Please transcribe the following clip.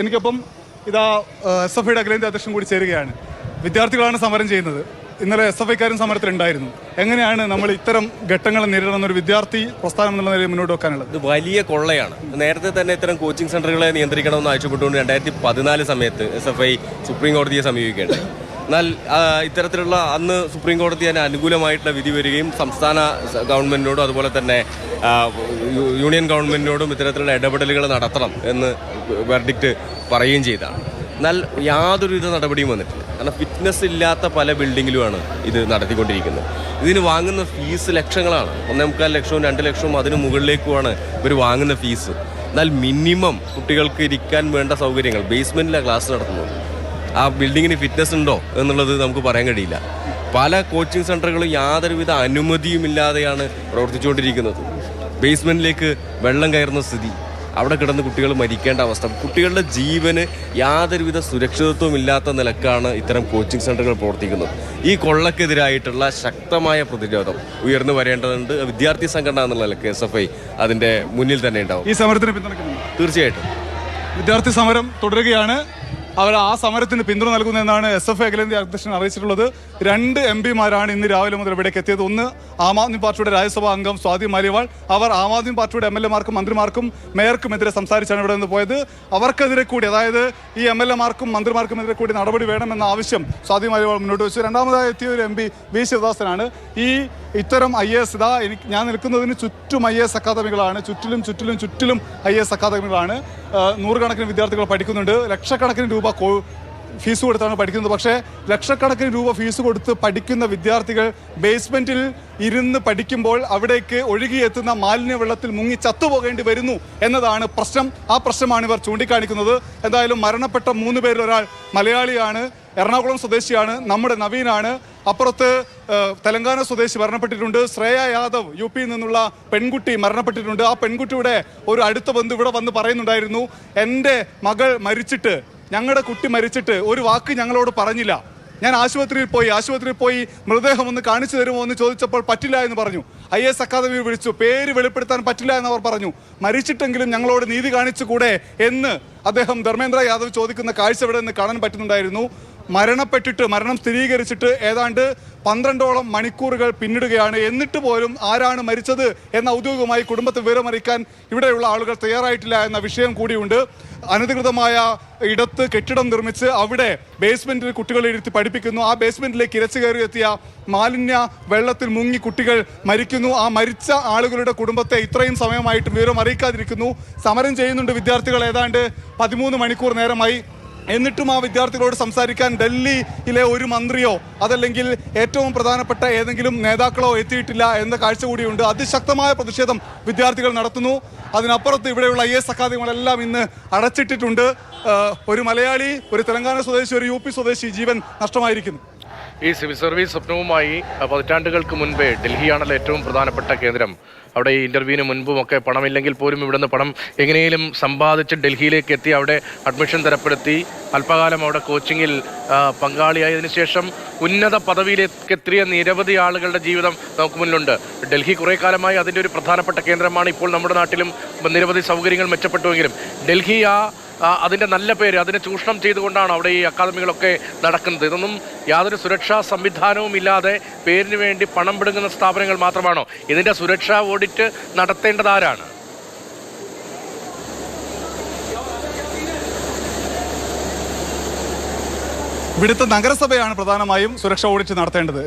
എനിക്കൊപ്പം ഇതാ S F ഐയുടെ അഖിലേന്ത്യാ അധ്യക്ഷൻ കൂടി ചേരുകയാണ്. വിദ്യാർത്ഥികളാണ് സമരം ചെയ്യുന്നത്. ഇന്നലെ എസ് എഫ് ഐക്കാരും സമരത്തിലുണ്ടായിരുന്നു. എങ്ങനെയാണ് നമ്മൾ ഇത്തരം ഘട്ടങ്ങൾ നേരിടുന്ന ഒരു വിദ്യാർത്ഥി പ്രസ്ഥാനം എന്നുള്ള നിലയിൽ മുന്നോട്ട് വെക്കാനുള്ളത്? ഇത് വലിയ കൊള്ളയാണ്. നേരത്തെ തന്നെ ഇത്തരം കോച്ചിങ് സെന്ററുകളെ നിയന്ത്രിക്കണമെന്ന് ആവശ്യപ്പെട്ടുകൊണ്ട് രണ്ടായിരത്തി പതിനാല് സമയത്ത് എസ് എഫ് ഐ സുപ്രീം കോടതിയെ സമീപിക്കേണ്ടത് എന്നാൽ ഇത്തരത്തിലുള്ള അന്ന് സുപ്രീം കോടതി അതിന് അനുകൂലമായിട്ടുള്ള വിധി വരികയും സംസ്ഥാന ഗവൺമെന്റിനോടും അതുപോലെ തന്നെ യൂണിയൻ ഗവൺമെന്റിനോടും ഇത്തരത്തിലുള്ള ഇടപെടലുകൾ നടത്തണം എന്ന് വെർഡിക്റ്റ് പറയുകയും ചെയ്താണ്. എന്നാൽ യാതൊരുവിധ നടപടിയും വന്നിട്ടില്ല. കാരണം ഫിറ്റ്നസ് ഇല്ലാത്ത പല ബിൽഡിങ്ങിലുമാണ് ഇത് നടത്തിക്കൊണ്ടിരിക്കുന്നത്. ഇതിന് വാങ്ങുന്ന ഫീസ് ലക്ഷങ്ങളാണ്. ഒന്നേ മുക്കാൽ ലക്ഷവും രണ്ട് ലക്ഷവും അതിന് മുകളിലേക്കുമാണ് ഇവർ വാങ്ങുന്ന ഫീസ് എന്നാൽ മിനിമം കുട്ടികൾക്ക് ഇരിക്കാൻ വേണ്ട സൗകര്യങ്ങൾ ബേസ്മെന്റിലാണ് ക്ലാസ് നടത്തുന്നത്. ആ ബിൽഡിങ്ങിന് ഫിറ്റ്നസ് ഉണ്ടോ എന്നുള്ളത് നമുക്ക് പറയാൻ കഴിയില്ല. പല കോച്ചിങ് സെന്ററുകളും യാതൊരുവിധ അനുമതിയും ഇല്ലാതെയാണ് പ്രവർത്തിച്ചുകൊണ്ടിരിക്കുന്നത്. ബേസ്മെന്റിലേക്ക് വെള്ളം കയറുന്ന സ്ഥിതി. അവിടെ കിടന്ന് കുട്ടികൾ മരിക്കേണ്ട അവസ്ഥ. കുട്ടികളുടെ ജീവന് യാതൊരുവിധ സുരക്ഷിതത്വം ഇല്ലാത്ത നിലക്കാണ് ഇത്തരം കോച്ചിങ് സെന്ററുകൾ പ്രവർത്തിക്കുന്നത്. ഈ കൊള്ളക്കെതിരായിട്ടുള്ള ശക്തമായ പ്രതിരോധം ഉയർന്നു വരേണ്ടതുണ്ട്. വിദ്യാർത്ഥി സംഘടന എന്നുള്ള നിലയ്ക്ക് എസ് എഫ് ഐ അതിന്റെ മുന്നിൽ തന്നെ ഉണ്ടാവും. ഈ സമരത്തിന് തീർച്ചയായിട്ടും. വിദ്യാർത്ഥി സമരം തുടരുകയാണ്. അവർ ആ സമരത്തിന് പിന്തുണ നൽകുന്നതെന്നാണ് എസ് എഫ് അഖിലേന്ത്യ അധ്യക്ഷൻ അറിയിച്ചിട്ടുള്ളത്. രണ്ട് എം പിമാരാണ് ഇന്ന് രാവിലെ മുതൽ ഇവിടേക്ക് എത്തിയത്. ഒന്ന് ആം ആദ്മി പാർട്ടിയുടെ രാജ്യസഭാ അംഗം സ്വാതി മാലിവാൾ അവർ ആം ആദ്മി പാർട്ടിയുടെ എം എൽ എമാർക്കും മന്ത്രിമാർക്കും മേയർക്കുമെതിരെ സംസാരിച്ചാണ് ഇവിടെ നിന്ന് പോയത്. അവർക്കെതിരെ കൂടി അതായത് ഈ എം എൽ എമാർക്കും മന്ത്രിമാർക്കുമെതിരെ കൂടി നടപടി വേണമെന്ന ആവശ്യം സ്വാതി മാലിവാൾ മുന്നോട്ട് വെച്ചു. രണ്ടാമതായി എത്തിയ ഒരു എം പി വി ശിവദാസനാണ്. ഈ ഇത്തരം ഐ എസ് ഇതാ എനിക്ക് ഞാൻ നിൽക്കുന്നതിന് ചുറ്റും ഐ എസ് അക്കാദമികളാണ്. ചുറ്റിലും ചുറ്റിലും ചുറ്റിലും ഐ എസ് അക്കാദമികളാണ്. നൂറുകണക്കിന് വിദ്യാർത്ഥികൾ പഠിക്കുന്നുണ്ട്. ലക്ഷക്കണക്കിന് രൂപ കോ ഫീസ് കൊടുത്താണ് പഠിക്കുന്നത്. പക്ഷേ ലക്ഷക്കണക്കിന് രൂപ ഫീസ് കൊടുത്ത് പഠിക്കുന്ന വിദ്യാർത്ഥികൾ ബേസ്മെന്റിൽ ഇരുന്ന് പഠിക്കുമ്പോൾ അവിടേക്ക് ഒഴുകിയെത്തുന്ന മാലിന്യ വെള്ളത്തിൽ മുങ്ങി ചത്തുപോകേണ്ടി വരുന്നു എന്നതാണ് പ്രശ്നം. ആ പ്രശ്നമാണ് ഇവർ ചൂണ്ടിക്കാണിക്കുന്നത്. എന്തായാലും മരണപ്പെട്ട മൂന്ന് പേരിൽ ഒരാൾ മലയാളിയാണ് എറണാകുളം സ്വദേശിയാണ് നമ്മുടെ നവീനാണ്. അപ്പുറത്ത് തെലങ്കാന സ്വദേശി മരണപ്പെട്ടിട്ടുണ്ട്. ശ്രേയ യാദവ് യു പിയിൽ നിന്നുള്ള പെൺകുട്ടി മരണപ്പെട്ടിട്ടുണ്ട്. ആ പെൺകുട്ടിയുടെ ഒരു അടുത്ത ബന്ധു ഇവിടെ വന്ന് പറയുന്നുണ്ടായിരുന്നു എന്റെ മകൾ മരിച്ചിട്ട് ഞങ്ങളുടെ കുട്ടി മരിച്ചിട്ട് ഒരു വാക്ക് ഞങ്ങളോട് പറഞ്ഞില്ല. ഞാൻ ആശുപത്രിയിൽ പോയി ആശുപത്രിയിൽ പോയി മൃതദേഹം ഒന്ന് കാണിച്ചു തരുമോ എന്ന് ചോദിച്ചപ്പോൾ പറ്റില്ല എന്ന് പറഞ്ഞു. ഐ എസ് അക്കാദമി വിളിച്ചു പേര് വെളിപ്പെടുത്താൻ പറ്റില്ല എന്ന് അവർ പറഞ്ഞു. മരിച്ചിട്ടെങ്കിലും ഞങ്ങളോട് നീതി കാണിച്ചുകൂടെ എന്ന് അദ്ദേഹം ധർമ്മേന്ദ്ര യാദവ് ചോദിക്കുന്ന കാഴ്ച ഇവിടെ നിന്ന് കാണാൻ പറ്റുന്നുണ്ടായിരുന്നു. മരണപ്പെട്ടിട്ട് മരണം സ്ഥിരീകരിച്ചിട്ട് ഏതാണ്ട് പന്ത്രണ്ടോളം മണിക്കൂറുകൾ പിന്നിടുകയാണ്. എന്നിട്ട് പോലും ആരാണ് മരിച്ചത് എന്ന ഔദ്യോഗികമായി കുടുംബത്തെ വിവരമറിയിക്കാൻ ഇവിടെയുള്ള ആളുകൾ തയ്യാറായിട്ടില്ല എന്ന വിഷയം കൂടിയുണ്ട്. അനധികൃതമായ ഇടത്ത് കെട്ടിടം നിർമ്മിച്ച് അവിടെ ബേസ്മെന്റിൽ കുട്ടികളെ ഇരുത്തി പഠിപ്പിക്കുന്നു. ആ ബേസ്മെന്റിലേക്ക് ഇരച്ചു കയറി എത്തിയ മാലിന്യ വെള്ളത്തിൽ മുങ്ങി കുട്ടികൾ മരിക്കുന്നു. ആ മരിച്ച ആളുകളുടെ കുടുംബത്തെ ഇത്രയും സമയമായിട്ടും വിവരം അറിയിക്കാതിരിക്കുന്നു. സമരം ചെയ്യുന്നുണ്ട് വിദ്യാർത്ഥികൾ. ഏതാണ്ട് പതിമൂന്ന് മണിക്കൂർ നേരമായി എന്നിട്ടും ആ വിദ്യാർത്ഥികളോട് സംസാരിക്കാൻ ഡൽഹിയിലെ ഒരു മന്ത്രിയോ അതല്ലെങ്കിൽ ഏറ്റവും പ്രധാനപ്പെട്ട ഏതെങ്കിലും നേതാക്കളോ എത്തിയിട്ടില്ല എന്ന കാഴ്ച കൂടിയുണ്ട്. അതിശക്തമായ പ്രതിഷേധം വിദ്യാർത്ഥികൾ നടത്തുന്നു. അതിനപ്പുറത്ത് ഇവിടെയുള്ള ഐ എസ് അക്കാദമികളെല്ലാം ഇന്ന് അടച്ചിട്ടിട്ടുണ്ട്. ഒരു മലയാളി ഒരു തെലങ്കാന സ്വദേശി ഒരു യു സ്വദേശി ജീവൻ നഷ്ടമായിരിക്കുന്നു. ഈ സിവിൽ സർവീസ് സ്വപ്നവുമായി പതിറ്റാണ്ടുകൾക്ക് മുൻപേ ഡൽഹിയാണല്ലോ ഏറ്റവും പ്രധാനപ്പെട്ട കേന്ദ്രം. അവിടെ ഈ ഇന്റർവ്യൂവിന് മുൻപും ഒക്കെ പണമില്ലെങ്കിൽ പോലും ഇവിടുന്ന് പണം എങ്ങനെയും സമ്പാദിച്ച് ഡൽഹിയിലേക്ക് എത്തി അവിടെ അഡ്മിഷൻ തരപ്പെടുത്തി അല്പകാലം അവിടെ കോച്ചിങ്ങിൽ പങ്കാളിയായതിനു ശേഷം ഉന്നത പദവിയിലേക്ക് എത്തിയ നിരവധി ആളുകളുടെ ജീവിതം നമുക്ക് മുന്നിലുണ്ട്. ഡൽഹി കുറേ കാലമായി അതിന്റെ ഒരു പ്രധാനപ്പെട്ട കേന്ദ്രമാണ്. ഇപ്പോൾ നമ്മുടെ നാട്ടിലും നിരവധി സൗകര്യങ്ങൾ മെച്ചപ്പെട്ടുവെങ്കിലും ഡൽഹി ആ, അതിന്റെ നല്ല പേര് അതിനെ ചൂഷണം ചെയ്തുകൊണ്ടാണ് അവിടെ ഈ അക്കാദമികളൊക്കെ നടക്കുന്നത്. ഇതൊന്നും യാതൊരു സുരക്ഷാ സംവിധാനവും ഇല്ലാതെ പേരിന് വേണ്ടി പണം പിടുങ്ങുന്ന സ്ഥാപനങ്ങൾ മാത്രമാണോ? ഇതിന്റെ സുരക്ഷാ ഓഡിറ്റ് നടത്തേണ്ടത് ആരാണ്? ഇവിടുത്തെ നഗരസഭയാണ് പ്രധാനമായും സുരക്ഷ ഓഡിറ്റ് നടത്തേണ്ടത്.